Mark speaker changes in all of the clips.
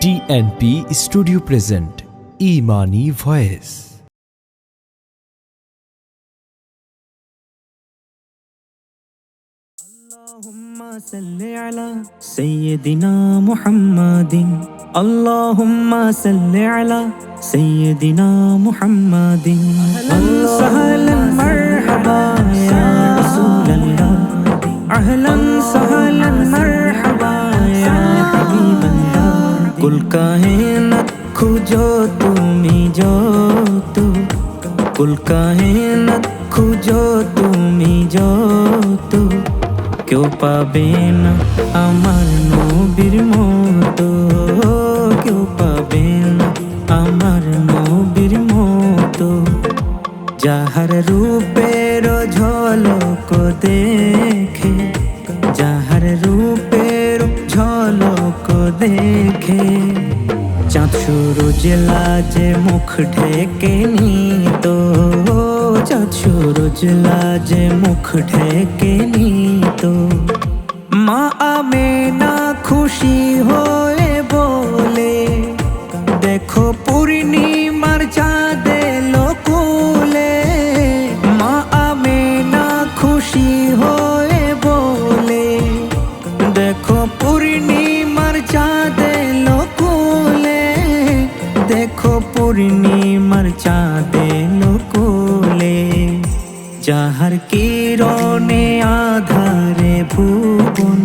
Speaker 1: TNP studio present ইমানি voice
Speaker 2: اللهم صل على سيدنا محمد اللهم صل على سيدنا محمد اهلا سهلا مرحبا يا رسول الله اهلا কুল কাহেনাত খুঁজো তুমি যতু। কুল কাহেনাত খুঁজো তুমি যতু। কেউ পাবে না আমার নবীর মতো। কেউ পাবে সুরজ যে মুখ ঢেকে তো চাঁদ সুরজ যে মুখ ঢেকে তো মা আমে না খুশি হয়ে চাঁদে লোকুলে যাহার কিরণে আধারে ভুবন,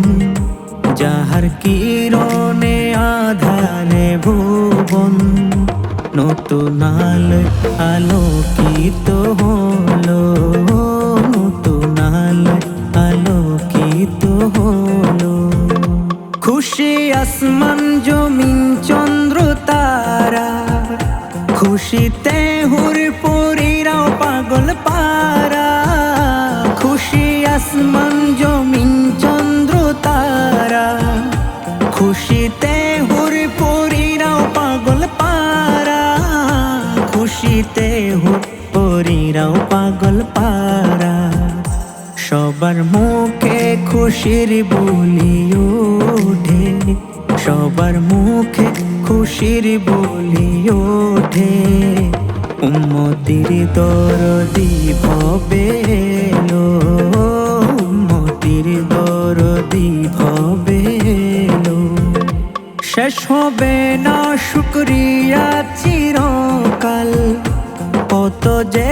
Speaker 2: যাহার কিরণে আধারে ভুবন নতুন আলো আলোকিত হলো নতুন আলো আলোকিত হলো। খুশি আসমান জমিন চন্দ্র খুশিতে হুর পরিরাও পাগল পারা খুশি আসমান, জমিন, চন্দ্র, তারা। খুশিতে হুর পরিরাও পাগল পারা খুশিতে হুর পরিরাও পাগল পারা সবার মুখে খুশির বলি ওঠে, সবার মুখে খুশির বলি ওঠে, উম্মতির দরদি দীপ বেলো উম্মতির দরদি ভবে বেলো শেষ হবে না শুক্রিয়া চিরকাল, কত যে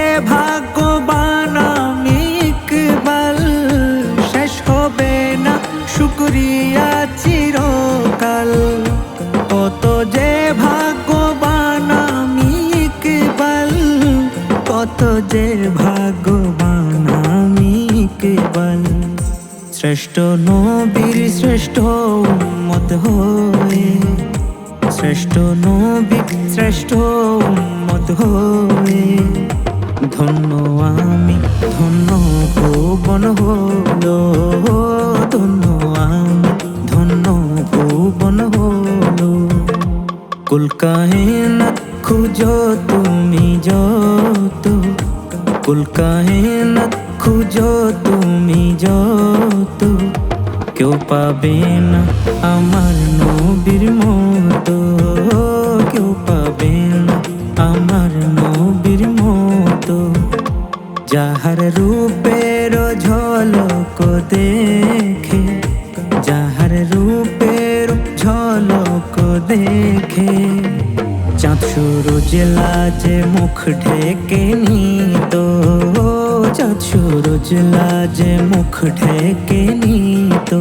Speaker 2: কত যে ভাগ্যবান আমি ইকবাল শ্রেষ্ঠ নবীর শ্রেষ্ঠ উম্মত হয়ে, শ্রেষ্ঠ নবী শ্রেষ্ঠ উম্মত হয়ে। ধন্য আমি, ধন্য ভুবন হলো, ধন্য আমি, ধন্য ভুবন হলো। কুল কাহেনাত খুঁজো তুমি যত কুল কাহেনাত, খুঁজো তুমি যত। কেউ পাবে না আমার নবীর মতো। কেউ পাবে না আমার নবীর মতো। যাহার রূপের ঝলক দেখে, যাহার রূপের ঝলক দেখে চাঁদ জেলা লাজে মুখ ঢেকে নিত। চাঁদ জেলা লাজে মুখ ঢেকে নিত।